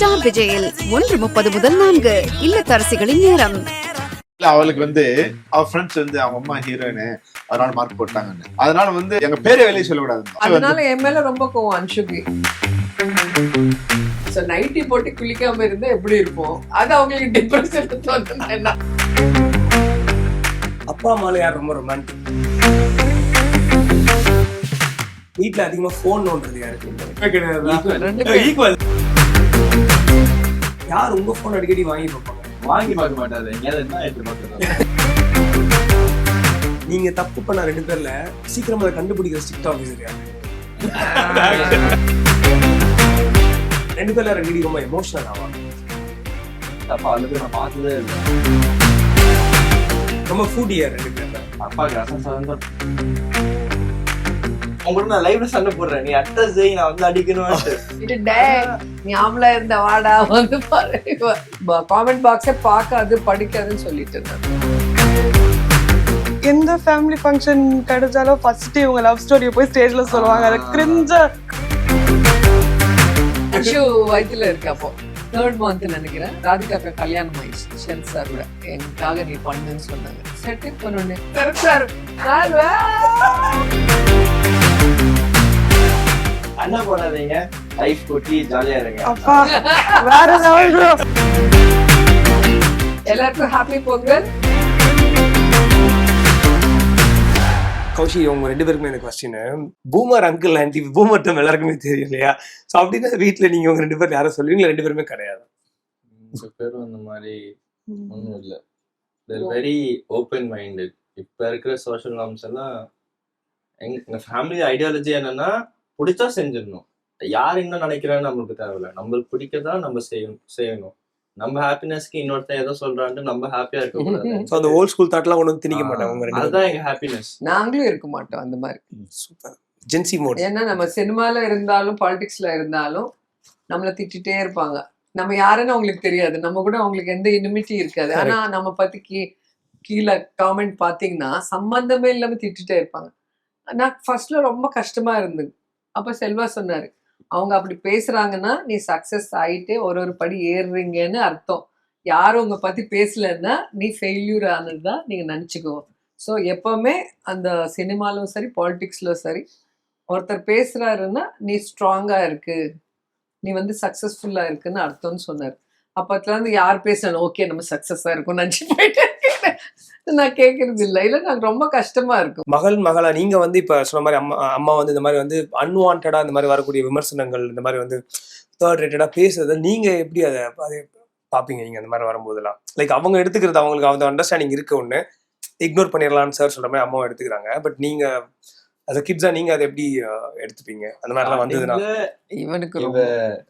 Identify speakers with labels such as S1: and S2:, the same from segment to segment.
S1: Star விஜயில் ஒன்று முப்பது முதல் நான்கு இல்லத்தரசிகளின் நேரம்.
S2: அவளுக்கு வந்து அவ ஃப்ரெண்ட்ஸ் வந்து அவங்க அம்மா ஹீரோயின் அதனால மார்க் போட்டாங்கன்னு. அதனால வந்து எங்க பேரை வெளியே சொல்லக்கூடாது
S3: அதனால என் மேல ரொம்ப கோவம் அன்சுகி ஸோ நைட்டி போட்டு குளிக்காம இருந்தா எப்படி இருப்போம்? அது அவங்களுக்கு டிப்ரெஷன் தோணுனா என்ன
S4: அப்பா அம்மால யார் ரொம்ப ரொமான்டிக் வீட்ல அதிகமா ஃபோன் நோண்டுறது யாருக்கு. ஈக்குவல் யார் உங்க ஃபோன் அடிக்கடி வாங்கி பார்ப்பாங்க?
S5: வாங்கி பார்க்க மாட்டாரு எங்கேயாவது என்ன எடுத்து பார்க்கறது
S4: நீங்க தப்பு பண்ண ரெண்டு பேர்ல சீக்கிரமா அதை கண்டுபிடிக்கிற ஸ்ட்ரிக்ட் ஆஃபீஸர் யாரு? ரெண்டு பேர்ல ரெண்டு ரொம்ப எமோஷனல் ஆவாங்க
S5: அப்பா வந்து நான் பார்த்ததே இல்லை.
S4: ரொம்ப ஃபூடியா ரெண்டு பேர்ல?
S5: அப்பாவுக்கு ரசம் சாதம் உங்களுக்கு நான் லைவ்ல சண்டை போடுறேன். நீ அட்ரஸ் செய் நான் வந்து அடிக்கணும்
S3: நீ ஆம்பளை இருந்த வாடா வந்து பாரு. காமெண்ட் பாக்ஸே பார்க்காது படிக்காதுன்னு சொல்லிட்டு இருந்தாங்க.
S6: எந்த ஃபேமிலி ஃபங்க்ஷன் கிடைச்சாலும் ஃபர்ஸ்ட் இவங்க லவ் ஸ்டோரியை போய் ஸ்டேஜ்ல சொல்லுவாங்க. அது கிரிஞ்சா
S3: அஷு வயித்துல இருக்கு அப்போ தேர்ட் மந்த் நினைக்கிறேன். ராதிகாக்கு கல்யாணம் ஆயிடுச்சு ஷென் சார் கூட. எனக்காக நீ பண்ணுன்னு சொன்னாங்க. செட்டில் பண்ணு சார்
S5: என்ன பண்ணாதீங்க லைஃப் கொட்டி ஜாலியா இருங்க.
S6: அப்பா வேற லெவல்.
S3: எல்லாருக்கும் ஹாப்பி பொங்கல்.
S4: கௌஷி உங்க ரெண்டு பேருக்குமே இந்த question boomer uncle aunty boomer dumb எல்லாருக்குமே தெரியும் இல்லையா? ஸோ அப்படின்னா வீட்ல நீங்க உங்க ரெண்டு பேரும் யாரும் சொல்லுவீங்களா? ரெண்டு பேருமே கிடையாது.
S5: பேரும் அந்த மாதிரி ஒன்றும் இல்லை. தேர் வெரி ஓப்பன் மைண்டட் இப்போ இருக்கிற சோஷியல் நார்ம்ஸ் எல்லாம் எங்க ஃபேமிலி ஐடியாலஜி என்னன்னா பிடிச்சா செஞ்சிடணும். யார் என்ன நினைக்கிறான்னு நம்மளுக்கு தேவையில்ல. நம்மளுக்கு பிடிக்கதா நம்ம செய்யணும் செய்யணும். நம்ம ஹாப்பினஸ்க்கு இன்னொருத்தன் ஏதோ சொல்றான்ட்டு நம்ம ஹாப்பியா இருக்க
S4: ஸோ அந்த ஓல்ட் ஸ்கூல் தாட்லாம் ஒன்றும் திணிக்க மாட்டாங்க
S5: அதுதான் எங்க ஹாப்பினஸ்
S3: நாங்களும் இருக்க மாட்டோம் அந்த மாதிரி.
S4: சூப்பர் ஜென்சி மோட்
S3: ஏன்னா நம்ம சினிமால இருந்தாலும் பாலிடிக்ஸ்ல இருந்தாலும் நம்மள திட்டிட்டே இருப்பாங்க. நம்ம யாருன்னு அவங்களுக்கு தெரியாது. நம்ம கூட அவங்களுக்கு எந்த இனிமிட்டி இருக்காது. ஆனா நம்ம பத்தி கீ கீழே காமெண்ட் பாத்தீங்கன்னா சம்பந்தமே இல்லாம திட்டிட்டே இருப்பாங்க. நான் ஃபர்ஸ்ட்ல ரொம்ப கஷ்டமா இருந்தது. அப்போ செல்வா சொன்னார் அவங்க அப்படி பேசுகிறாங்கன்னா நீ சக்ஸஸ் ஆகிட்டே ஒரு ஒரு படி ஏறுறீங்கன்னு அர்த்தம். யாரும் உங்கள் பற்றி பேசலன்னா நீ ஃபெயில்யூர் ஆனது தான் நீங்கள் நினச்சிக்குவோம் ஸோ எப்போவுமே அந்த சினிமாலும் சரி பாலிட்டிக்ஸ்லும் சரி ஒருத்தர் பேசுகிறாருன்னா நீ ஸ்ட்ராங்காக இருக்கு. நீ வந்து சக்ஸஸ்ஃபுல்லாக இருக்குன்னு அர்த்தம்னு சொன்னார். அப்போத்துலேருந்து யார் பேசணும் ஓகே நம்ம சக்ஸஸாக இருக்கும் நினச்சி போயிட்டு நான் கேட்கறது இல்லை. இல்லை எனக்கு ரொம்ப கஷ்டமா இருக்கும்.
S4: மகள் மகளா நீங்க வந்து இப்ப சொன்ன மாதிரி அம்மா அம்மா வந்து இந்த மாதிரி வந்து அன்வான்டா இந்த மாதிரி வரக்கூடிய விமர்சனங்கள் இந்த மாதிரி வந்து தேர்ட் ரேட்டடா பேசுறது நீங்க எப்படி அதை அதை பாப்பீங்க நீங்க அந்த மாதிரி வரும்போதெல்லாம்? லைக் அவங்க எடுத்துக்கிறது அவங்களுக்கு அந்த அண்டர்ஸ்டாண்டிங் இருக்கு ஒண்ணு. இக்னோர் பண்ணிடலாம்னு சார் சொல்ற மாதிரி அம்மாவும் எடுத்துக்கிறாங்க. பட் நீங்க a கிட்ஸா நீங்க அதை எப்படி எடுத்துப்பீங்க? அந்த மாதிரிலாம் வந்ததுன்னா?
S3: இவனுக்கு
S5: இவ
S3: ரொம்ப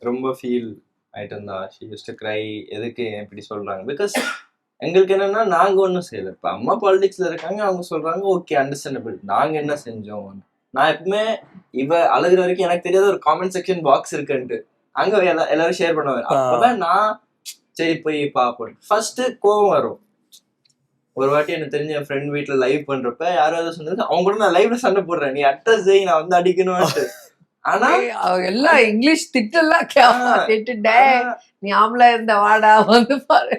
S5: ரொம்ப ஃபீல் ஆயிட்டு இருந்தா ஷி யூஸ் டு கிரை எதுக்கு இப்படி சொல்றாங்க? பிகாஸ் எங்களுக்கு என்னன்னா நாங்க ஒன்றும் செய்யல. இப்ப அம்மா பாலிடிக்ஸ்ல இருக்காங்க அவங்க சொல்றாங்க ஓகே அண்டர்ஸ்டாண்டபிள் நாங்க என்ன செஞ்சோம்? நான் எப்பவுமே இவ அழுகுற வரைக்கும் எனக்கு தெரியாத ஒரு காமெண்ட் செக்ஷன் பாக்ஸ் இருக்குன்ட்டு. அங்க எல்லா எல்லாரும் ஷேர் பண்ணுவாங்க.
S4: ஆ.
S5: அப்பதான் நான் சரி போய் பாப்போம் ஃபர்ஸ்ட் கோவம் வரும். ஒரு வாட்டி எனக்கு தெரிஞ்ச என் ஃப்ரெண்ட் வீட்ல லைவ் பண்றப்ப யாராவது சொன்னது அவங்க கூட நான் லைவ்ல சண்டை போடுறேன். நீ அட்ரஸ் செய் நான் வந்து அடிக்கணும்ட்டு ஆனா
S3: எல்லாம் இங்கிலீஷ் திட்டெல்லாம் நீ ஆம்பளை இருந்த வாடா வந்து பாரு.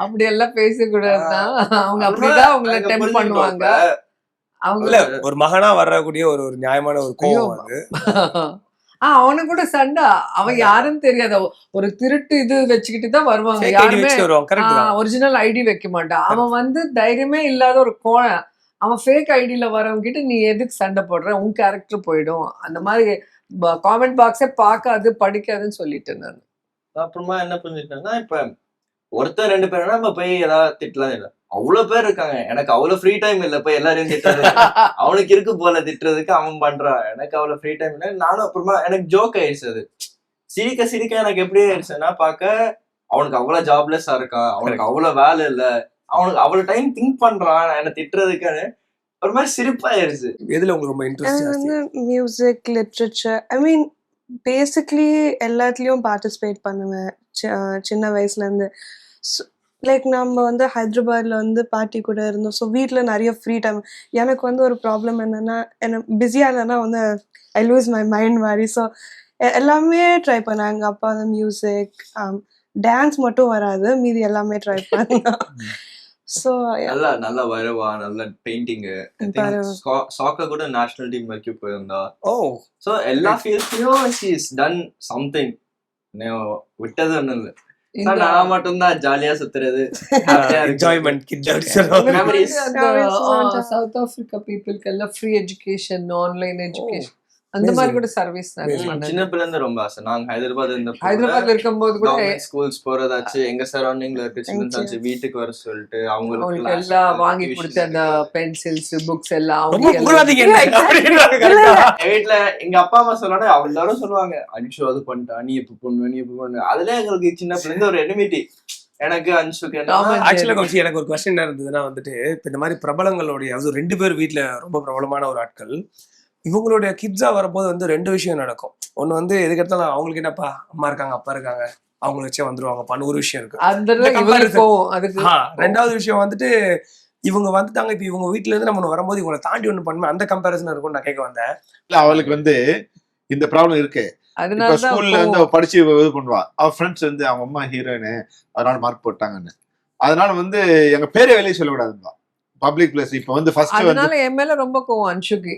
S3: அப்படி எல்லாம் பேசக்கூடாதுன்னா அவங்க அப்படிதான் அவங்கள டெம்ப் பண்ணுவாங்க. அவங்க
S4: இல்ல ஒரு மகனா வரக்கூடிய ஒரு ஒரு நியாயமான ஒரு கோவம்
S3: ஐயோ.
S4: அது.
S3: ஆ அவனுக்கு கூட சண்டை. அவன் யாருன்னு தெரியாது. ஒரு திருட்டு இது வச்சுக்கிட்டு தான் வருவாங்க யாருமே ஒரிஜினல் ஐடி வைக்க மாட்டான் அவன் வந்து தைரியமே இல்லாத ஒரு கோழை அவன் ஃபேக் ஐடியில வரவங்க கிட்ட நீ எதுக்கு சண்டை போடுற? உன் கேரக்டர் போயிடும். அந்த மாதிரி காமெண்ட் பாக்ஸே பார்க்காது படிக்காதுன்னு சொல்லிட்டேன் நான்.
S5: அப்புறமா என்ன புரிஞ்சுக்கிட்டேன்னா இப்ப ஒருத்தர் ரெண்டு பேர்னா நம்ம போய் ஏதாவது திட்டலாம் இல்ல. அவ்வளவு பேர் இருக்காங்க. எனக்கு அவ்வளவு ஃப்ரீ டைம் இல்ல. போய் எல்லாரையும் திட்டுறது. அவனுக்கு இருக்கு போல திட்டுறதுக்கு அவன் பண்றான் எனக்கு அவ்வளவு ஃப்ரீ டைம் இல்ல. நானும் அப்புறமா எனக்கு ஜோக் ஆயிடுச்சு அது. சிரிக்க சிரிக்க எனக்கு எப்படி ஆயிடுச்சுன்னா பார்க்க அவனுக்கு அவ்வளவு ஜாப்லெஸ்ஸா இருக்கான். அவனுக்கு அவ்வளவு வேலை இல்ல. அவனுக்கு அவ்வளவு டைம் திங்க் பண்றான். என்ன திட்டுறதுக்குன்னு ஒரு மாதிரி சிரிப்பாயிருச்சு.
S4: எதுல உங்களுக்கு ரொம்ப
S6: interest music literature I mean basically எல்லாத்துலேயும் பார்ட்டிசிபேட் பண்ணுவேன். சின்ன வயசுலேருந்து லைக் நம்ம வந்து ஹைதராபாத்ல வந்து பாட்டி கூட இருந்தோம். ஸோ வீட்டில் நிறைய ஃப்ரீ டைம் எனக்கு வந்து ஒரு ப்ராப்ளம் என்னன்னா என்ன பிஸியாக இல்லைன்னா வந்து ஐ லூஸ் மை மைண்ட் மாதிரி. ஸோ எல்லாமே ட்ரை பண்ணேன் எங்க அப்பா வந்து மியூசிக் டான்ஸ் மட்டும் வராது. மீதி எல்லாமே ட்ரை பண்ணேன் ஸோ
S5: நல்லா நல்லா வருவா? நல்ல பெயிண்டிங்
S6: பரவா.
S5: சாக்கர் கூட நேஷனல் டீம் வரைக்கும் போயிருந்தா.
S4: ஓ
S5: சோ எல்லா ஃபீல்ட்லயும் ஷி இஸ் டன் சம்திங் விட்டது ஒண்ணும் இல்ல. நான் மட்டும்தான் ஜாலியா சுத்துறது.
S4: Enjoyment kit.
S3: சவுத் ஆப்பிரிக்கா பீப்புளுக்கு எல்லாம் ஃப்ரீ எஜுகேஷன் ஆன்லைன் எஜுகேஷன் அந்த மாதிரி கூட சர்வீஸ்
S5: சின்ன பிள்ளைல இருந்து ரொம்ப ஆசை. நாங்க ஹைதராபாத் இருந்த
S3: ஹைதராபாத்ல இருக்கும்போது கூட
S5: ஸ்கூல்ஸ் போறதாச்சு. எங்க சரௌண்டிங்ல இருக்க சில்ட்ரன்ஸ் வீட்டுக்கு வர சொல்லிட்டு
S3: அவங்களுக்கு எல்லாம் வாங்கி கொடுத்து அந்த பென்சில்ஸ் புக்ஸ் எல்லாம்
S5: வீட்டுல எங்க அப்பா அம்மா சொன்னோட அவங்க எல்லாரும் சொல்லுவாங்க அன்ஷு அது பண்ணிட்டா நீ எப்ப பொண்ணு நீ எப்ப பொண்ணு? அதுல எங்களுக்கு சின்ன பிள்ளை இருந்து ஒரு எனிமிட்டி எனக்கு அன்ஷுக்கு என்ன?
S3: ஆமா.
S4: ஆக்சுவலா கௌஷி எனக்கு ஒரு கொஸ்டின் என்ன இருந்ததுன்னா வந்துட்டு இப்ப இந்த மாதிரி பிரபலங்களுடைய அது ரெண்டு பேர் வீட்ல ரொம்ப பிரபலமான ஒரு ஆட்கள். இவங்களுடைய கிட்ஸா வரும்போது வந்து ரெண்டு விஷயம் நடக்கும். ஒண்ணு வந்து எதுக்கு எடுத்தாலும் அவங்களுக்கு என்னப்பா? அம்மா இருக்காங்க அப்பா இருக்காங்க. அவங்கள வச்சே வந்துருவாங்கப்பான்னு ஒரு விஷயம் இருக்கு. ரெண்டாவது விஷயம் வந்துட்டு இவங்க வந்துட்டாங்க இப்ப இவங்க வீட்ல இருந்து நம்ம வரும்போது இவங்களை தாண்டி ஒண்ணு பண்ணுமே அந்த கம்பேரிசன் இருக்கும் நான் கேட்க வந்தேன்.
S2: இல்ல அவளுக்கு வந்து இந்த ப்ராப்ளம் இருக்கு. ஸ்கூல்ல வந்து. அவ படிச்சு இது பண்ணுவா. அவ ஃப்ரெண்ட்ஸ் வந்து அவங்க அம்மா ஹீரோயின் அதனால மார்க் போட்டாங்கன்னு. அதனால வந்து எங்க பேரே வெளியே சொல்லக்கூடாதுப்பா பப்ளிக் பிளேஸ் இப்ப வந்து ஃபர்ஸ்ட் வந்து
S3: அதனால என் மேல ரொம்ப கோவம் அன்ஷுக்கு.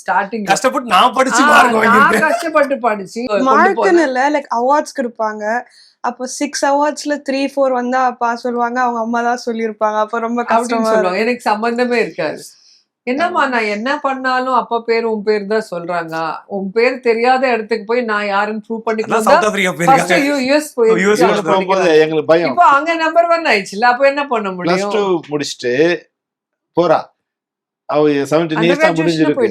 S3: ஸ்டார்டிங்
S4: கஷ்டப்பட்டு நான் படிச்சு வாங்கியிருக்கேன்
S3: கஷ்டப்பட்டு படிச்சு.
S6: மார்க்குன்னு. இல்ல லைக் அவார்ட்ஸ் கொடுப்பாங்க. அப்போ சிக்ஸ் அவார்ட்ஸ்ல த்ரீ ஃபோர் வந்தா அப்பா சொல்லுவாங்க அவங்க அம்மா தான் சொல்லியிருப்பாங்க. அப்ப ரொம்ப கஷ்டமா.
S3: சொல்லுவாங்க. எனக்கு சம்பந்தமே இருக்காது. என்னம்மா நான் என்ன பண்ணாலும் அப்பா பேர் உன் பேர் தான் சொல்றாங்க. உன் பேர் தெரியாத இடத்துக்கு போய் நான் யாருன்னு ப்ரூவ் பண்ணிக்கலாம்.
S2: பயம்.
S3: இப்போ அங்க நம்பர் ஒன் ஆயிடுச்சுல அப்ப என்ன பண்ண
S2: பிளஸ்
S3: முடியும்
S2: டூ முடிச்சுட்டு போறா. அவ செவன்டீன் இயர்ஸ் தான் முடிஞ்சிருக்கு.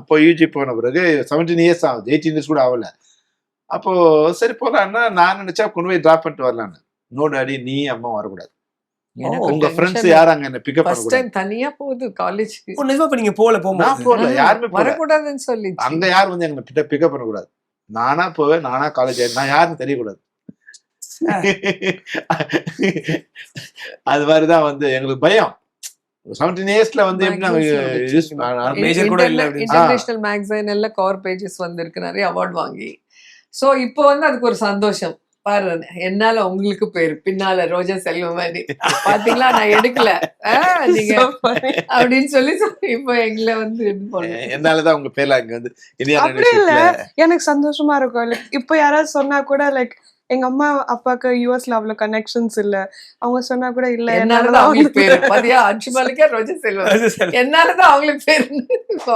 S2: இப்போ யூஜி போன பிறகு செவன்டீன் இயர்ஸ் ஆகுது. எயிட்டீன் இயர்ஸ் கூட ஆகல. அப்போ சரி போலான்னா நான் நினைச்சா கொண்டு போய் டிராப் பண்ணிட்டு வரலான்னு. நோ டாடி நீ அம்மா வரக்கூடாது. உங்க. ஃப்ரெண்ட்ஸ் அங்க என்ன பிக்கப்
S3: ஃபர்ஸ்ட்
S2: பண்ணக்கூடாது?
S3: டைம் தனியா போகுது காலேஜ்க்கு
S4: ஓ, நிஜமா நீங்க போல
S2: நான்
S4: போகும்போது
S2: போகல யாருமே போகல.
S3: வரக்கூடாதுன்னு சொல்லி
S2: அங்க யாரும் வந்து எங்களை பிட்ட பிக்கப் பண்ணக்கூடாது? நானா போவேன் நானா காலேஜ் நான் யாருன்னு தெரியக்கூடாது. அது மாதிரிதான் வந்து எங்களுக்கு பயம். செவன்டீன் இயர்ஸ்ல வந்து எப்படி நாங்க யூஸ்
S4: Major கூட இல்ல.
S3: இன்டர்நேஷனல் மேகசைன் எல்லாம் கவர் பேஜஸ் வந்திருக்கு நிறைய அவார்ட் வாங்கி. சோ இப்போ வந்து அதுக்கு ஒரு சந்தோஷம். பாரு என்னால உங்களுக்கு பேரு பின்னால ரோஜா செல்வமணி பாத்தீங்களா? நான் எடுக்கல. நீங்க. அப்படின்னு சொல்லி இப்போ எங்களை வந்து
S2: என்னாலதான் உங்க பேர்ல அங்க வந்து
S6: அப்படி இல்ல. எனக்கு சந்தோஷமா இருக்கும். இப்போ யாராவது சொன்னா கூட லைக் எங்க அம்மா அப்பாக்கு யூஎஸ்ல அவ்வளவு கனெக்ஷன்ஸ் இல்ல. அவங்க சொன்னா கூட இல்ல
S3: என்னாலதான் அவங்களுக்கு பேரு பாத்தியா அன்சுமலிக்கா ரோஜா செல்வம். என்னாலதான் அவங்களுக்கு பேரு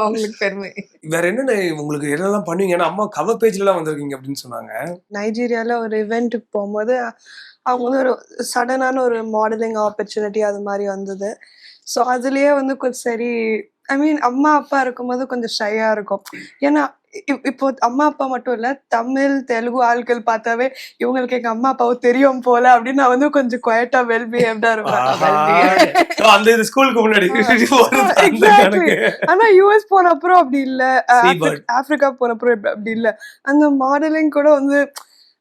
S3: அவங்களுக்கு பெருமை.
S4: வேற என்னென்ன உங்களுக்கு என்னெல்லாம் பண்ணுவீங்க? ஏன்னா அம்மா கவர் பேஜ்ல எல்லாம் வந்திருக்கீங்க அப்படின்னு சொன்னாங்க.
S6: நைஜீரியால ஒரு இவெண்ட்டுக்கு போகும்போது அவங்க வந்து ஒரு சடனான ஒரு மாடலிங் ஆப்பர்ச்சுனிட்டி அது மாதிரி வந்தது. ஸோ அதுலயே வந்து கொஞ்சம் சரி ஐ மீன் அம்மா அப்பா இருக்கும்போது கொஞ்சம் ஷையா இருக்கும். ஏன்னா இப்போ அம்மா அப்பா மட்டும் இல்ல தமிழ் தெலுங்கு ஆட்கள் பார்த்தாவே இவங்களுக்கு எங்க அம்மா அப்பாவும் தெரியும் போல அப்படின்னு நான் வந்து கொஞ்சம் குவைட்டா வெல் பிஹேவ்டா இருப்பேன்.
S4: அந்த இது ஸ்கூலுக்கு முன்னாடி.
S6: ஆனா யூஎஸ் போன அப்புறம் அப்படி இல்ல. ஆப்பிரிக்கா போன அப்புறம் அப்படி இல்ல. அந்த மாடலிங் கூட வந்து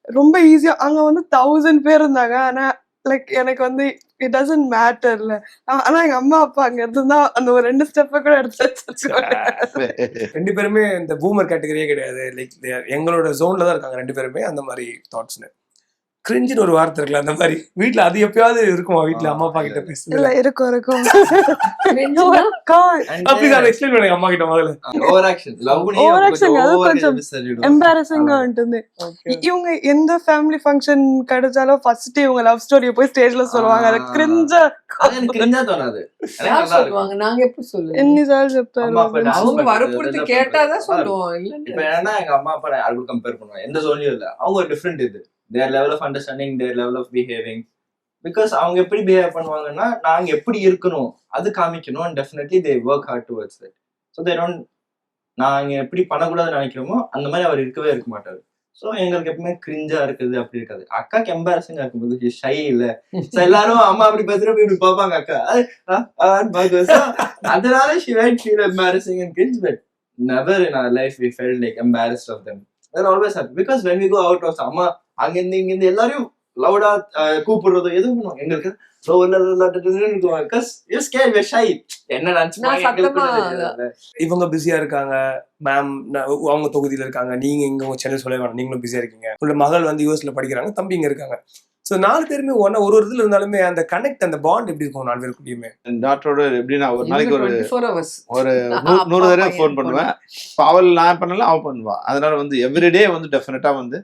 S6: ரொம்ப ஈஸியா அங்க வந்து தௌசண்ட் பேர் இருந்தாங்க. ஆனா லைக் எனக்கு வந்து இட் டசன்ட் மேட்டர்ல ஆனா எங்க அம்மா அப்பா அங்க இருந்தா அந்த ஒரு ரெண்டு ஸ்டெப்ப கூட எடுத்து வச்சிருக்காங்க
S4: ரெண்டு பேருமே இந்த பூமர் கேட்டகரியே கிடையாது. லைக் எங்களோட ஜோன்ல தான் இருக்காங்க ரெண்டு பேருமே அந்த மாதிரி தாட்ஸ்னு கிரிஞ்சுன்னு ஒரு வார்த்தை இருக்குல்ல அந்த மாதிரி வீட்ல அது எப்பயாவது இருக்குமா வீட்ல அம்மா அப்பா கிட்ட
S6: இல்ல
S4: பேசுறது
S6: இருக்கும் இருக்கும்
S3: கிரிஞ்சுனா?
S6: God,
S4: அப்படி நான் எக்ஸ்பிளைன் பண்ணுங்க அம்மா கிட்ட முதல்ல
S5: over action love
S6: Over action, அது கொஞ்சம் embarrassing ஆ ఉంటుంది
S3: Okay.
S6: இ- இவங்க எந்த ஃபேமிலி ஃபங்க்ஷன் கிடைச்சாலும் ஃபர்ஸ்ட் இவங்க லவ் ஸ்டோரிய போய் ஸ்டேஜ்ல சொல்லுவாங்க அது
S5: ஆ.
S6: கிரிஞ்சா
S5: எனக்கு கிரிஞ்சா தோணாது எனக்கு
S3: யார்
S5: நல்லா இருக்கும்.
S3: சொல்லுவாங்க நாங்க எப்படி சொல்லுவோம்
S6: ఎన్నిసార్లు చెప్తారు
S5: அம்மா அப்பா dance
S3: அவங்க
S5: பண்றது,
S3: வற்புறுத்தி
S5: இதெல்லாம்
S3: கேட்டாதான்
S5: பண்றது.
S3: சொல்லுவோம்
S5: இப்ப
S3: இல்ல
S5: ஏன்னா எங்க அம்மா அப்பா நான் யாரு கூட கம்பேர் பண்ணுவேன் எந்த ஜோன்லயும் இல்ல அவங்க ஒரு டிஃப்ரெண்ட் இது Their level of understanding their level of behaving because அவங்க எப்படி பிஹேவ் பண்ணுவாங்கன்னா நாங்க எப்படி இருக்கணும் அது காமிக்கணும் and definitely they work hard towards that so they don't நாங்க எப்படி பண்ணக்கூடாதுன்னு நினைக்கிறோமோ அந்த மாதிரி அவர் இருக்கவே இருக்க மாட்டாரு. ஸோ எங்களுக்கு எப்பவுமே கிரிஞ்சா இருக்குது அப்படி இருக்காது. அக்காக்கு எம்பாரசிங்கா இருக்கும்போது ஷை இல்ல. எல்லாரும் அம்மா அப்படி பேசுறப்ப இப்படி பார்ப்பாங்க அக்கா. அதனால she might feel embarrassing and cringe but never in our life we felt like embarrassed of them. They're always happy because when we go அம்மா அங்கிருந்து இங்கிருந்து எல்லாரையும் லவுடா கூப்பிடுறதோ எதுவும் எங்களுக்கு.
S4: இவங்க பிஸியா இருக்காங்க. மேம் அவங்க தொகுதியில இருக்காங்க. நீங்க இங்க உங்க சென்னை சொல்ல வேணாம். நீங்களும் பிஸியா இருக்கீங்க. உங்களோட மகள் வந்து யூஎஸ்ல படிக்கிறாங்க. தம்பி இங்க இருக்காங்க. சோ நாலு பேருமே ஒன்னா ஒரு ஒரு இதுல இருந்தாலுமே அந்த கனெக்ட் அந்த பாண்ட் எப்படி இருக்கும் நாலு பேருக்குள்ளயுமே?
S2: டாக்டரோட எப்படின்னா ஒரு நாளைக்கு ஒரு ஒரு நூறு தடவை ஃபோன் பண்ணுவேன். அவள் நான் பண்ணல அவள் பண்ணுவா. அதனால வந்து எவ்ரிடே வந்து டெஃபினட்டா வந்து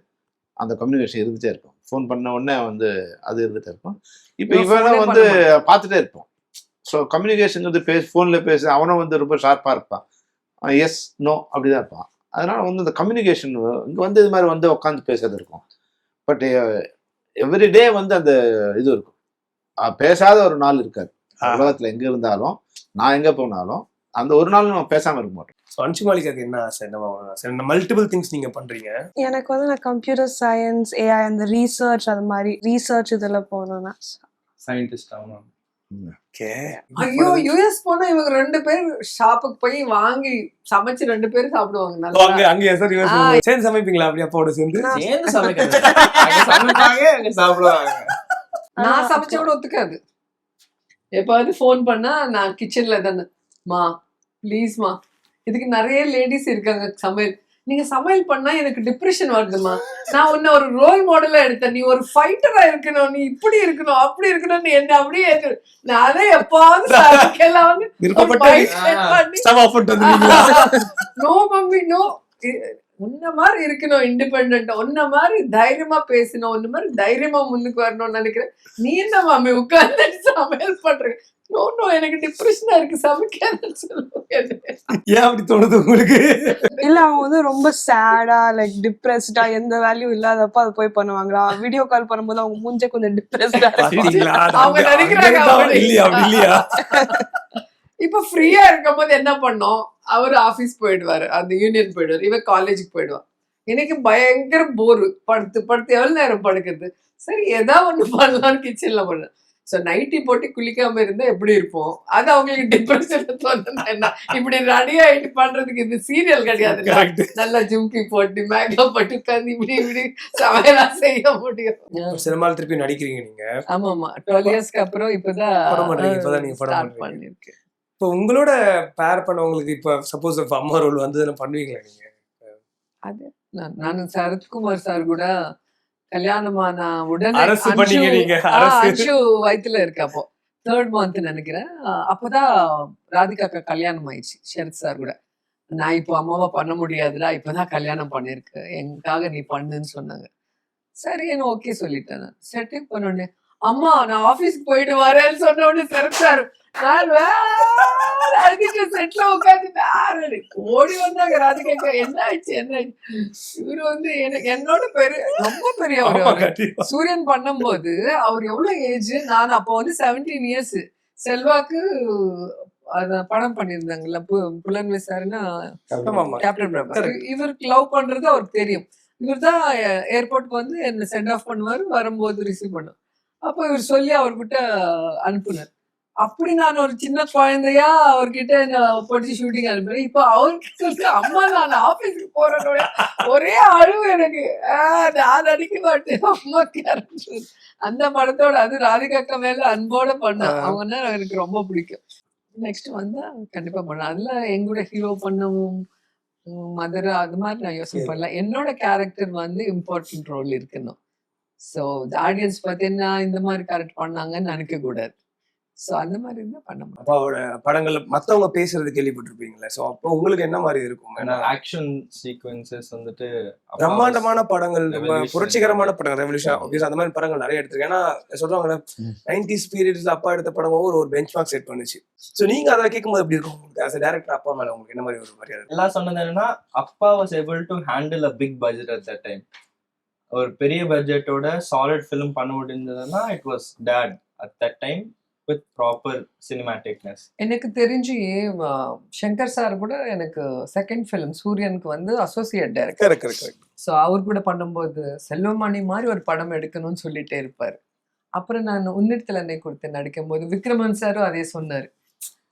S2: அந்த கம்யூனிகேஷன் இருந்துட்டே இருக்கும். ஃபோன் பண்ண உடனே வந்து அது இருந்துட்டே இருக்கும். இப்போ
S3: இவன்
S2: வந்து பார்த்துட்டே இருப்போம். ஸோ கம்யூனிகேஷன் வந்து பேச ஃபோனில் பேச அவனும் வந்து ரொம்ப ஷார்ப்பாக இருப்பான். எஸ் நோ அப்படிதான் இருப்பான். அதனால வந்து இந்த கம்யூனிகேஷன் இங்கே வந்து இது மாதிரி வந்து உட்காந்து பேசுறது இருக்கும். பட் எவ்ரிடே வந்து அந்த இது இருக்கும். பேசாத ஒரு நாள் இருக்காது. உலகத்துல எங்க இருந்தாலும் நான் எங்க போனாலும் அந்த ஒரு நாள் நம்ம பேசாம இருக்க மாட்டோம்.
S4: ஸோ அன்சுமாலிக்காக்கு என்ன ஆசை? என்ன ஆசை? என்ன மல்டிபிள் திங்ஸ் நீங்க பண்றீங்க?
S6: எனக்கு வந்து நான் கம்ப்யூட்டர் சயின்ஸ் ஏஐ அந்த ரீசர்ச் அது மாதிரி ரீசர்ச் இதுல போகணும்னா
S5: Scientist ஆகணும்.
S4: ஓகே
S3: ஐயோ யூஎஸ் போனா இவங்க ரெண்டு பேர் ஷாப்புக்கு போய் வாங்கி சமைச்சு ரெண்டு பேரும் சாப்பிடுவாங்க நல்லா.
S4: அங்க அங்க சார்
S3: ஆ.
S4: சேர்ந்து சமைப்பீங்களா? அப்படி அப்பாவோட சேர்ந்து?
S5: சேர்ந்து அங்க சாப்பிடுவாங்க.
S3: நான் சமைச்ச கூட ஒத்துக்காது. எப்பாவது ஃபோன் பண்ணா நான் கிச்சன்ல தானே. மா ப்ளீஸ்மா இதுக்கு நிறைய லேடிஸ் இருக்காங்க சமையல். நீங்க சமையல் பண்ணா எனக்கு டிப்ரெஷன் வருதுமா நான் உன்னை ஒரு ரோல் மாடலா எடுத்தேன். நீ ஒரு ஃபைட்டரா இருக்கணும். நீ இப்படி இருக்கணும் அப்படி இருக்கணும் நீ என்ன அப்படியே நான் எப்பாவது நோ மம்மி நோ உன்ன மாதிரி இருக்கணும் இண்டிபெண்ட் உன்ன மாதிரி தைரியமா பேசணும் உன்ன மாதிரி தைரியமா முன்னுக்கு வரணும்னு நினைக்கிறேன். நீ என்ன மாமி உட்கார்ந்து சமையல் பண்ற நோ நோ எனக்கு டிப்ரெஷனா இருக்கு. சமைக்காதுன்னு சொல்லுவேன்
S4: ஏன் அப்படி தோணுது உங்களுக்கு?
S6: இல்ல அவங்க வந்து ரொம்ப சேடா லைக் டிப்ரெஸ்டா எந்த வேல்யூ இல்லாதப்ப அதை போய் பண்ணுவாங்களா? வீடியோ கால் பண்ணும்போது அவங்க மூஞ்சே கொஞ்சம் டிப்ரெஸ்டா
S3: அவங்க நினைக்கிறாங்க.
S4: இல்லையா? இல்லையா?
S3: இப்ப ஃப்ரீயா இருக்கும்போது என்ன பண்ணோம்? அவர் ஆபீஸ் போயிடுவாரு. அந்த யூனியன் போயிடுவாரு. இவன் காலேஜுக்கு போயிடுவான். எனக்கு பயங்கர போர் படுத்து படுத்து எவ்வளவு நேரம் படுக்கிறது? சரி ஏதா ஒண்ணு பண்ணலாம்னு கிச்சன்ல பண்ண சோ நைட்டி போட்டு குளிக்காம இருந்தா எப்படி இருப்போம்? அது அவங்களுக்கு டிப்ரெஷன் தோணுது என்ன? இப்படி ரெடி ஆயிட்டு பண்றதுக்கு இது சீரியல் கிடையாது. நல்லா ஜும்கி போட்டு மேக்கப் போட்டு உட்காந்து இப்படி இப்படி சமையலா செய்ய முடியும்.
S4: சினிமாவில் திருப்பி நடிக்கிறீங்க நீங்க?
S3: ஆமா ஆமா டுவெல் இயர்ஸ்க்கு அப்புறம் இப்பதான்
S4: பண்றீங்க.
S3: பண்ணிருக்கேன்
S4: இப்போ உங்களோட பேர் பண்ணவங்களுக்கு இப்ப சப்போஸ் அம்மா ரோல் வந்து பண்ணுவீங்களா நீங்க?
S3: நான் நான் சரத்குமார் சார் கூட கல்யாணமான உடனே
S4: அரசு.
S3: அன்ஷு வயித்துல இருக்கு அப்போ. தேர்ட் மந்த் நினைக்கிறேன். அப்பதான் ராதிகாக்கா கல்யாணம் ஆயிடுச்சு ஷரத் சார் கூட. நான் இப்போ அம்மாவை பண்ண முடியாதுடா இப்பதான் கல்யாணம் பண்ணிருக்கு. எங்களுக்காக நீ பண்ணுன்னு சொன்னாங்க. சரின்னு ஓகே சொல்லிட்டேன் நான் செட்டிங் பண்ணோடனே அம்மா நான் ஆபீஸ்க்கு போயிட்டு வரேன்னு சொன்ன உடனே சரத் சார் நான் ராதிகா செட்ல உட்காந்து வேற ஓடி வந்தாங்க ராதிகா என்ன ஆயிடுச்சு என்ன இவரு வந்து எனக்கு என்னோட பெரிய ரொம்ப பெரியவர். சூரியன் பண்ணும்போது அவர் எவ்வளவு ஏஜ் நான் அப்போ வந்து செவன்டீன் இயர்ஸ் செல்வாக்கு அத படம் பண்ணியிருந்தாங்கல்ல பு- புலன் விசாரினா
S4: ஆமா, ஆமா.
S3: கேப்டன். இவருக்கு லவ் பண்றது அவருக்கு தெரியும். இவர் தான் ஏர்போர்ட்க்கு வந்து என்ன சென்ட் ஆஃப் பண்ணுவாரு வரும்போது ரிசீவ் பண்ணும் அப்போ இவர் சொல்லி அவர்கிட்ட அனுப்புனார். அப்படி நான் ஒரு சின்ன குழந்தையா அவர்கிட்ட படிச்சு ஷூட்டிங் அனுப்புறேன். இப்போ அவருக்கு அம்மா நான் ஆபீஸ்க்கு போறேன் ஒரே அழுவு எனக்கு. நான் நடிக்க மாட்டேன். அம்மா கேரக்டர் அந்த படத்தோட அது ராதிகாக்கா மேல அன்போட பண்ண. அவங்கன்னா எனக்கு ரொம்ப பிடிக்கும். நெக்ஸ்ட் வந்தா கண்டிப்பா பண்ண அதுல எங்கூட ஹீரோ பண்ணவும் மதர் அது மாதிரி நான் யோசனை
S4: சரி.
S3: பண்ணல என்னோட கேரக்டர் வந்து இம்பார்ட்டன்ட் ரோல் இருக்கணும் ஸோ ஆடியன்ஸ் பார்த்தீங்கன்னா இந்த மாதிரி கரெக்ட் பண்ணாங்கன்னு நினைக்க கூடாது ஸோ அந்த மாதிரி இருந்தா பண்ண மாட்டேன்
S4: அப்பாவோட படங்கள்ல மத்தவங்க பேசுறது கேள்விப்பட்டிருப்பீங்களே? சோ அப்போ உங்களுக்கு என்ன மாதிரி இருக்கும்?
S5: ஏன்னா action sequences வந்துட்டு
S4: பிரம்மாண்டமான படங்கள். புரட்சிகரமான படங்கள் ரெவல்யூஷன் ஆப்வியஸ் அந்த மாதிரி படங்கள் நிறைய எடுத்திருக்கேன். ஏன்னா சொல்றாங்க. நைன்டிஸ் பீரியட்ஸ்ல அப்பா எடுத்த படம் ஒரு ஒரு பெஞ்ச் மார்க் செட் பண்ணுச்சு. சோ நீங்க அதை கேட்கும்போது எப்படி இருக்கும் உங்களுக்கு? ஆஸ் டேரக்டர் அப்பா மேல உங்களுக்கு என்ன மாதிரி ஒரு மரியாதை
S5: எல்லாம் சொன்னது என்னன்னா அப்பா was able to handle a big budget at that time ஒரு பெரிய பட்ஜெட்டோட சாலிட் ஃபிலிம் பண்ண முடிஞ்சதுன்னா it was date at that time with proper cinematicness
S3: எனக்கு தெரிஞ்சு சங்கர் சார் கூட எனக்கு செகண்ட் ஃபிலிம் சூரியனுக்கு வந்து அசோசியேட் டைரக்டர் ஸோ அவர் கூட பண்ணும்போது செல்வமணி மாதிரி ஒரு படம் எடுக்கணும்னு சொல்லிட்டே இருப்பார். அப்புறம் நான் உன்னிடத்தில் என்னை கொடுத்து நடிக்கும்போது விக்ரமன் சாரும் அதே சொன்னார்.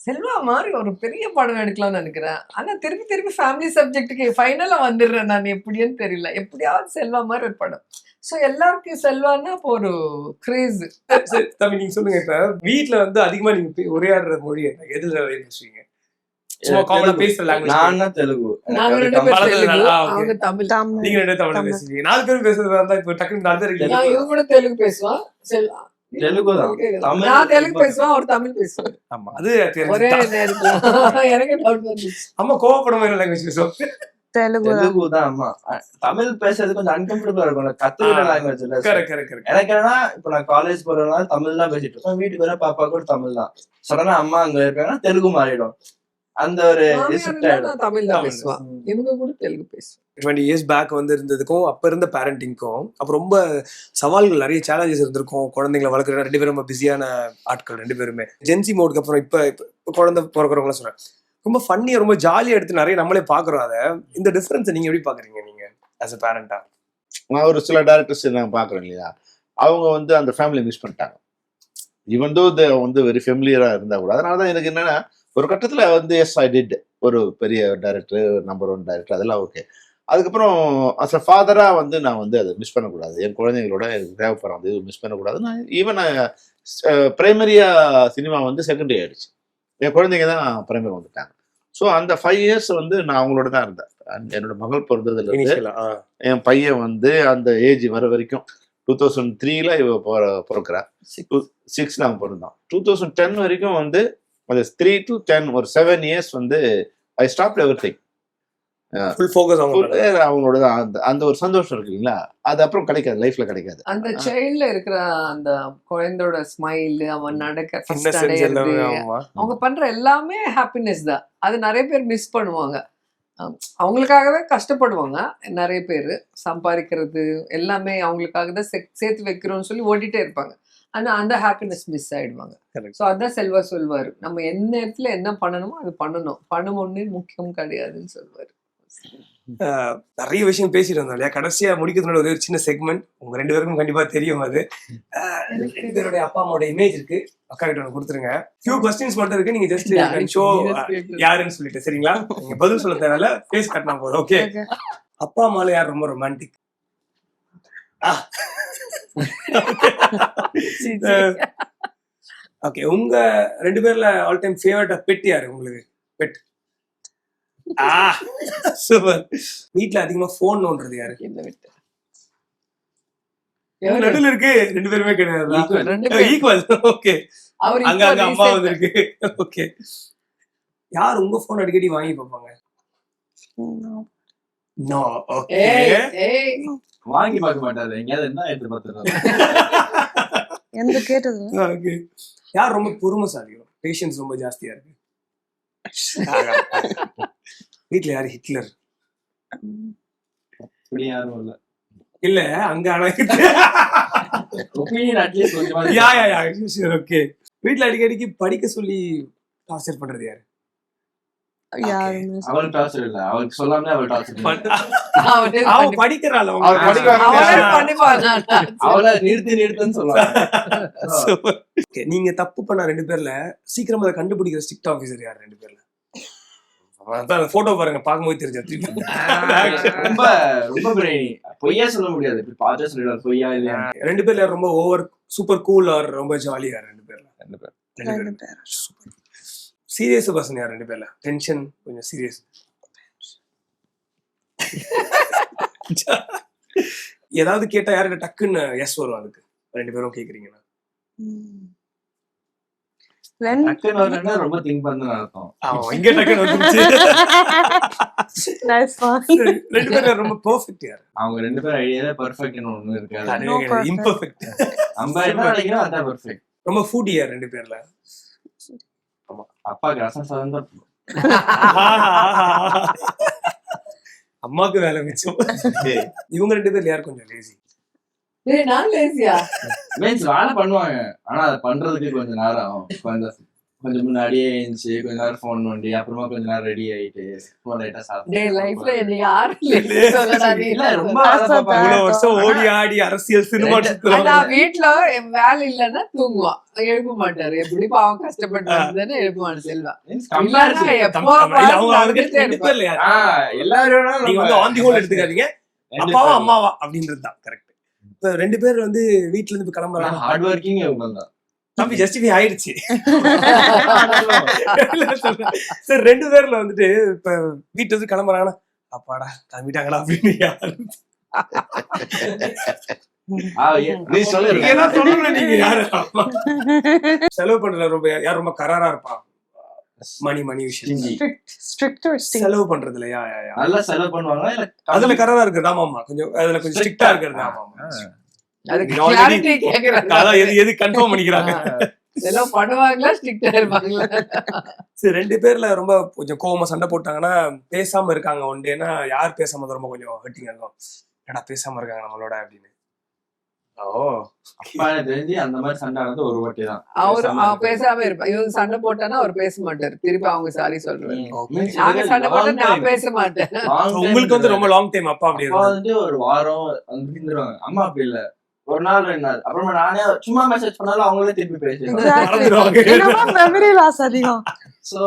S3: செல்வா மாதிரி ஒரு பெரிய படம் எடுக்கலாம்னு நினைக்கிறேன். ஆனா திருப்பி திருப்பி ஃபேமிலி சப்ஜெக்ட்டுக்கு ஃபைனலா வந்துடுறேன் நான். எப்படின்னு தெரியல. எப்படியாவது செல்வா மாதிரி ஒரு படம். சோ எல்லாருக்கும் செல்வான்னா அப்போ ஒரு கிரேஸ்
S4: சரி தம்பி நீங்க சொல்லுங்க இப்ப வீட்ல வந்து அதிகமா நீங்க உரையாடுற மொழி என்ன? எதுல பேசுவீங்க சும்மா காமனா பேசுற லாங்குவேஜ்
S5: நான் தான் தெலுங்கு.
S3: நாங்க ரெண்டு பேரும் தெலுங்கு. அவங்க தமிழ்.
S4: நீங்க ரெண்டு தமிழ். பேசுவீங்க. நாலு பேரும் பேசுறதா இருந்தா இப்ப டக்குனு
S3: நான்
S4: இருக்கீங்க.
S3: இவங்க கூட தெலுங்கு பேசுவான்
S5: தெலுங்கு தான் தமிழ்
S3: நான் தெலுங்கு பேசுவேன் அவர் தமிழ் பேசுவார்.
S4: ஆமா அது
S3: ஒரே
S4: தெரிஞ்சு.
S3: நேரத்துல. எனக்கு டவுட் வந்துச்சு
S4: அம்மா கோவப்படும் மாதிரி லாங்குவேஜ் பேசுவோம்
S6: தெலுங்கு தான்
S5: ஆமா. தமிழ் பேசுறது கொஞ்சம் அன்கம்ஃபர்டபுளா இருக்கும். கத்துக்கிற. லாங்குவேஜ் இல்ல எனக்கு என்னன்னா இப்ப நான் காலேஜ் போறதுனால தமிழ் தான் பேசிட்டு இருக்கேன். வீட்டுக்கு வர பாப்பா கூட தமிழ் தான் சடனா அம்மா அங்க இருக்காங்கன்னா தெலுங்கு மாறிடும். அந்த ஒரு
S3: தமிழ். தான். பேசுவான் இவங்க கூட தெலுங்கு பேசுவான்
S4: டுவெண்ட்டி இயர்ஸ் பேக் வந்து இருந்ததுக்கும் அப்ப இருந்த பேரண்டிங்க்கும் அப்ப ரொம்ப சவால்கள் நிறைய சேலஞ்சஸ் இருந்திருக்கும். குழந்தைங்களை வளர்க்குற ரெண்டு பேரும் ரொம்ப பிஸியான ஆட்கள் ரெண்டு பேருமே. ஜென்சி மோடுக்கு அப்புறம் இப்ப இப்ப குழந்தை பிறக்கிறவங்கள சொல்றேன். ரொம்ப ஃபன்னியாக ரொம்ப ஜாலியாக எடுத்து நிறைய நம்மளே பார்க்குறோம் அதை. இந்த டிஃப்ரென்ஸை நீங்கள் எப்படி பார்க்குறீங்க நீங்கள் ஆஸ் அ பேரண்டா
S2: நான் ஒரு சில டேரக்டர்ஸ் நாங்கள் பார்க்குறோம் இல்லையா? அவங்க வந்து அந்த ஃபேமிலியை மிஸ் பண்ணிட்டாங்க. இவன் தோ வந்து வெரி ஃபெமிலியராக இருந்தால் கூட. அதனால தான் எனக்கு என்னென்னா ஒரு கட்டத்தில் வந்து எஸ் ஐ டிட் ஒரு பெரிய டேரக்டர் நம்பர் ஒன் டேரக்டர் அதெல்லாம் ஓகே அதுக்கப்புறம் அஸ் அ ஃபாதராக வந்து நான் வந்து அதை மிஸ் பண்ணக்கூடாது. என் குழந்தைங்களோட எனக்கு தேவைப்படுற வந்து மிஸ் பண்ணக்கூடாது. நான் ஈவன் பிரைமரியாக சினிமா வந்து செகண்டரி ஆயிடுச்சு. என் குழந்தைங்க தான் பிரைமரி வந்துட்டாங்க ஸோ அந்த ஃபைவ் இயர்ஸ் வந்து நான் அவங்களோட தான் இருந்தேன். என்னோட மகள் பிறந்ததுல இருந்து என் பையன் வந்து அந்த ஏஜ் வர வரைக்கும் டூ தௌசண்ட் த்ரீல இவ பிற பிறக்கிறா. சிக்ஸ் நாங்கள் பிறந்தோம் டூ தௌசண்ட் டென் வரைக்கும் வந்து அந்த த்ரீ டு டென் ஒரு செவன் இயர்ஸ் வந்து I stop everything
S4: full focus அவங்க
S2: அவங்களோட அந்த அந்த ஒரு சந்தோஷம் இருக்கு இல்லைங்களா? அது அப்புறம் கிடைக்காது லைஃப்ல கிடைக்காது.
S3: அந்த சைல்ட்ல இருக்கிற அந்த குழந்தையோட ஸ்மைல் அவன் நடக்க அவங்க பண்ற எல்லாமே ஹாப்பினஸ் தான். அது நிறைய பேர் மிஸ் பண்ணுவாங்க. அவங்களுக்காகவே கஷ்டப்படுவாங்க நிறைய பேர். சம்பாதிக்கிறது எல்லாமே அவங்களுக்காக தான் சேர்த்து வைக்கிறோம்னு சொல்லி ஓட்டிட்டே இருப்பாங்க. ஆனா அந்த ஹாப்பினஸ் மிஸ் ஆயிடுவாங்க. ஸோ அதான் செல்வா சொல்வாரு. நம்ம எந்த நேரத்துல என்ன பண்ணணுமோ அது பண்ணணும். பணம் ஒண்ணு முக்கியம் கிடையாதுன்னு சொல்வாரு.
S4: நிறைய விஷயம் பேசிட்டு வந்தோம் இல்லையா? கடைசியா முடிக்கிறதுனால ஒரே ஒரு சின்ன செக்மெண்ட் உங்க ரெண்டு பேருக்கும் கண்டிப்பா தெரியும் அது. ரெண்டு பேருடைய அப்பா அம்மாவோட இமேஜ் இருக்கு. அக்கா கிட்ட ஒன்று கொடுத்துருங்க. ஃபியூ கொஸ்டின்ஸ் மட்டும் இருக்கு. நீங்க ஜஸ்ட் ஷோ யாருன்னு சொல்லிட்டு சரிங்களா? நீங்க பதில் சொல்ல தேவையில்ல. ஃபேஸ் கட்டினா போதும் ஓகே. அப்பா அம்மால யார் ரொம்ப ரொமான்டிக் ஓகே உங்க ரெண்டு பேர்ல ஆல் டைம் ஃபேவரட் பெட் யாரு உங்களுக்கு? பெட். சூப்பர். வீட்ல அதிகமா ஃபோன் நோண்டுறது யாரு? நடுல இருக்கு. ரெண்டு பேருமே கிடையாது.
S3: பேர்.
S4: ஈக்குவல் ஓகே
S3: அவர்
S4: அங்க அங்க அம்மா வந்திருக்கு. ஓகே யார் உங்க போன் அடிக்கடி வாங்கி பார்ப்பாங்க? நோ. ஓகே
S5: வாங்கி பார்க்க மாட்டாரு. எங்கேயாவது என்ன எடுத்து பார்த்துருவாரு
S6: எந்த கேட்டது
S4: ஓகே யார் ரொம்ப பொறுமைசாலி பேஷன்ஸ் ரொம்ப ஜாஸ்தியா இருக்கு. வீட்ல யாரு? ஹிட்லர்.
S5: யாரும் இல்ல.
S4: இல்ல அங்க யா ஓகே வீட்ல அடிக்கடிக்கு படிக்க சொல்லி டார்ச்சர் பண்றது யாரு?
S5: டார்ச்சர் இல்ல. அவளுக்கு அவள் டார்ச்சர்
S4: அவ படிக்கிறாள்?
S5: அவளை நிறுத்தி நிறுத்துன்னு சொல்லுவாங்க.
S4: நீங்க தப்பு பண்ண ரெண்டு பேர்ல சீக்கிரமா அதை கண்டுபிடிக்கிற ஸ்ட்ரிக்ட் ஆபீசர் யார் ரெண்டு பேர்ல? அதான் போட்டோ பாருங்க பார்க்கும்போது தெரிஞ்சது.
S5: ரொம்ப ரொம்ப பொய்யா சொல்ல முடியாது. பார்த்தே சொல்லிடுவார். பொய்யா இல்லையா?
S4: ரெண்டு பேர்ல ரொம்ப ஓவர் சூப்பர் கூல் ஆர் ரொம்ப ஜாலியா ரெண்டு பேர்ல?
S2: ரெண்டு பேர்.
S4: ரெண்டு
S6: ரெண்டு
S4: பேர். சீரியஸ் பர்சன் யார்? ரெண்டு பேர்ல. டென்ஷன் கொஞ்சம் சீரியஸ் ஏதாவது கேட்டா யார்கிட்ட டக்குன்னு எஸ் வரும் அதுக்கு? ரெண்டு பேரும் கேக்குறீங்கன்னா.
S5: ரொம்ப திங்க் பண்ணு அர்த்தம்.
S4: இங்க ரெண்டு பேரும் ரொம்ப பெர்ஃபெக்ட் யார்?
S5: அவங்க ரெண்டு பேரும் ஐடியாவே பர்ஃபெக்ட்னு ஒண்ணு இருக்காது.
S4: இம்பர்ஃபெக்ட்
S5: அதான் பர்ஃபெக்ட்
S4: ரொம்ப ஃபூடி யார் ரெண்டு பேர்ல?
S5: அப்பாக்கு ரசம் சாதம் தான்
S4: அம்மாக்கு வேலை மிச்சம் இவங்க ரெண்டு பேர்ல யார் கொஞ்சம் லேசி
S3: நான் லேசியா
S5: மீன்ஸ் வேலை பண்ணுவாங்க. ஆனா அதை பண்றதுக்கு கொஞ்சம் நேரம் ஆகும். கொஞ்சம் முன்னாடியே எழுந்துச்சு கொஞ்ச நேரம் ஃபோன் நோண்டி அப்புறமா கொஞ்ச நேரம் ரெடி ஆயிட்டு ஃபோன் லைட்டா
S3: டேய் லைஃப்ல
S5: சாப்பிட்டு
S4: வருஷம் ஓடி ஆடி அரசியல் சினிமா
S3: என் வேலை இல்லைன்னா தூங்குவான் எழுப்ப மாட்டாரு. எப்படி பாவம் கஷ்டப்பட்டு எழுப்ப மாட்டாரு செல்வா
S5: எல்லாரும்
S4: நீங்க வந்து ஆன் தி ஹோல் எடுத்துக்காதீங்க. அப்பாவா. அம்மாவா அப்படின்றது தான் கரெக்ட் இப்ப ரெண்டு பேர் வந்து வீட்ல இருந்து கிளம்புறாங்க.
S5: ஹார்ட் ஒர்க்கிங் இவங்க தான்
S4: தம்பி ஜஸ்டிஃபை ஆயிடுச்சு. சரி ரெண்டு பேர்ல வந்துட்டு இப்ப வீட்டுல இருந்து கிளம்புறாங்கன்னா அப்பாடா கிளம்பிட்டாங்களா அப்படின்னு யாரு? செலவு பண்றதுல ரொம்ப யார் ரொம்ப கராரா இருப்பான் மணி மணி விஷயம் செலவு பண்றதுல யா யா, யா.
S5: நல்லா செலவு பண்ணுவாங்க இல்ல
S4: அதுல கராரா இருக்கிறது ஆமா ஆமா கொஞ்சம் அதுல கொஞ்சம் ஸ்ட்ரிக்டா இருக்கிறது ஆமா ஆமா எது எது கன்ஃபார்ம் பண்ணிக்கிறாங்க.
S3: இதெல்லாம் பண்ணுவாங்களா ஸ்ட்ரிக்டா இருப்பாங்களா?
S4: சரி ரெண்டு பேர்ல ரொம்ப கொஞ்சம் கோவமா சண்டை போட்டாங்கன்னா பேசாம இருக்காங்க ஒன் டேனா யார் பேசாம ரொம்ப கொஞ்சம் ஹர்ட்டிங் இருக்கும். என்னடா பேசாம இருக்காங்க நம்மளோட அப்படின்னு. ஓ
S5: அப்பா எனக்கு தெரிஞ்சு அந்த மாதிரி சண்டை ஆனது ஒரு வாட்டி தான்.
S3: அவரு
S5: பேசாம
S3: இருப்பான் இவங்க சண்டை போட்டானா அவர் பேச மாட்டாரு. திருப்பி அவங்க சாரி சொல்றாரு. நாங்க சண்டை போட்டா நான். பேச மாட்டேன்.
S4: உங்களுக்கு வந்து ரொம்ப லாங் டைம் அப்பா அப்படி
S5: அப்பா
S4: இருக்கு
S5: வந்து ஒரு வாரம் வந்து இருந்துருவாங்க. அம்மா அப்படி இல்ல. ஒரு நாள் ரெண்டு நாள். அப்புறமா நானே சும்மா மெசேஜ் பண்ணாலும் அவங்களே திருப்பி.
S6: என்னமா மெமரி லாஸ் அதிகம்.
S5: சோ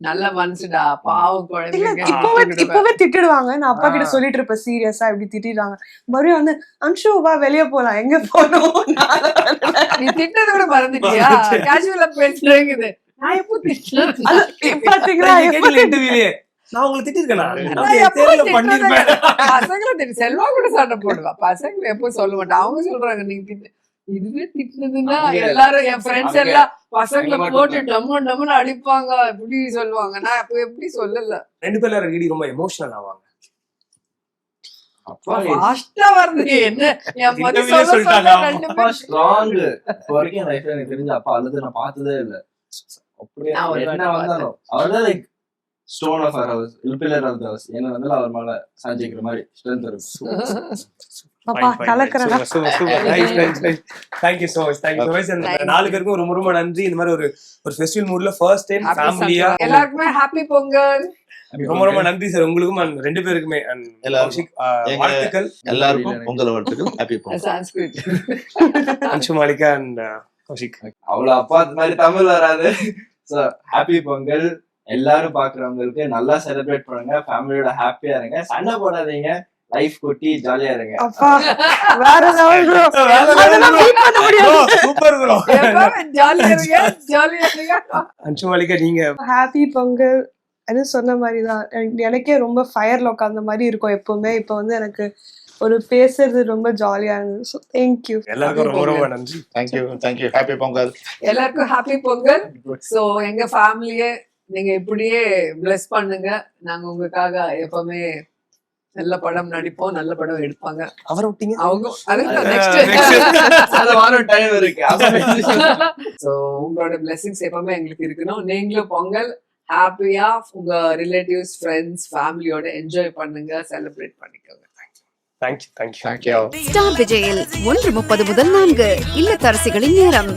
S3: நல்ல மனசுடா பாவம் குழந்தைங்க
S6: இப்பவே இப்பவே திட்டிடுவாங்க. நான் அப்பா கிட்ட. சொல்லிட்டு இருப்பேன் சீரியஸா இப்படி திட்டிடுறாங்க மறுபடியும் வந்து அன்ஷு வா வெளிய போலாம். எங்க போகணும்?
S3: நீ திட்டத கூட மறந்துட்டியா. கேஷுவலா பேசுறேங்குது. நான் எப்போ திட்டினேன்?
S6: அது பாத்தீங்களா?
S4: நான் உங்களை திட்டிருக்கேனா
S3: செல்வா கூட சண்டை போடுவா. பசங்களை எப்போ சொல்ல மாட்டேன் அவங்க சொல்றாங்க நீங்க திட்டு. இதுவே திட்டுனதுன்னா எல்லாரும் என் ஃப்ரெண்ட்ஸ் எல்லாம் பசங்களை போட்டு டம்மு டம்முன்னு அடிப்பாங்க. இப்படி சொல்லுவாங்க. நான் அப்ப எப்படி சொல்லல?
S4: ரெண்டு பேர்ல ரெடி ரொம்ப எமோஷனல் ஆவாங்க.
S5: தெரிஞ்ச அப்பா அழுது நான் பார்த்ததே இல்ல. அப்படியே என்ன வந்தாலும். அவர் தான் like stone of our house pillar of house என்ன வந்தாலும் அவர் மேல சாஞ்சிக்கிற மாதிரி ஸ்ட்ரென்த் இருக்கும்.
S4: நாலு பேருக்கும் ரொம்ப ரொம்ப நன்றி. இந்த மாதிரி ஒரு ஒரு ஃபெஸ்டிவல் மூட்ல ஃபர்ஸ்ட் டைம் ஃபேமிலியா.
S3: எல்லாருக்குமே ஹாப்பி பொங்கல்.
S4: ரொம்ப ரொம்ப நன்றி சார் உங்களுக்கும் ரெண்டு பேருக்குமே. வாழ்த்துக்கள்.
S7: எல்லாருக்கும் பொங்கல் வாழ்த்துக்கள். ஹாப்பி பொங்கல்.
S4: மாலிகா அண்ட் கௌஷிக்
S5: அவ்வளவு அப்பா மாதிரி தமிழ் வராது. So happy Pongal. எல்லாரும் பாக்குறவங்களுக்கு நல்லா செலிப்ரேட் பண்ணுங்க. ஃபேமிலியோட ஹாப்பியா இருங்க. சண்டை போடாதீங்க. லைஃப் கொட்டி ஜாலியா இருங்க.
S6: வேற
S4: சூப்பர் ப்ரோ
S3: ஜாலியா இருங்க ஜாலியா இருங்க.
S4: அன்ஷு மாலிகா நீங்க.
S6: ஹாப்பி பொங்கல். அது சொன்ன மாதிரி தான் எனக்கு- எனக்கே ரொம்ப ஃபயர்ல உட்காந்த மாதிரி இருக்கும் எப்பவுமே. இப்போ வந்து எனக்கு ஒரு பேசுறது ரொம்ப ஜாலியா இருந்தது. ஸோ தேங்க்யூ
S4: எல்லாருக்கும் ரொம்ப ரொம்ப நன்றி.
S7: Thank you thank you happy Pongal.
S3: எல்லாருக்கும் ஹாப்பி பொங்கல். சோ எங்க ஃபேமிலியே நீங்க இப்படியே bless பண்ணுங்க. நாங்க உங்களுக்காக எப்பவுமே நல்ல படம் நடிப்போம் நல்ல படம் எடுப்பாங்க.
S4: அவரை விட்டீங்க?
S3: அவங்க அதுக்கு
S4: அஹ்,
S3: நெக்ஸ்ட்
S5: அது வாரம் டைம் இருக்கு.
S3: சோ உங்களோட பிளெஸிங்ஸ் எப்பவுமே எங்களுக்கு இருக்கணும். நீங்களும் பொங்கல் ஹாப்பியா உங்க ரிலேட்டிவ்ஸ் ஃப்ரெண்ட்ஸ் ஃபேமிலியோட என்ஜாய் பண்ணுங்க செலிப்ரேட் பண்ணிக்கோங்க.
S4: Thank you
S1: thank you thank you star விஜயில் ஒன்று முப்பது முதல் நான்கு இல்லத்தரசிகளின் நேரம்.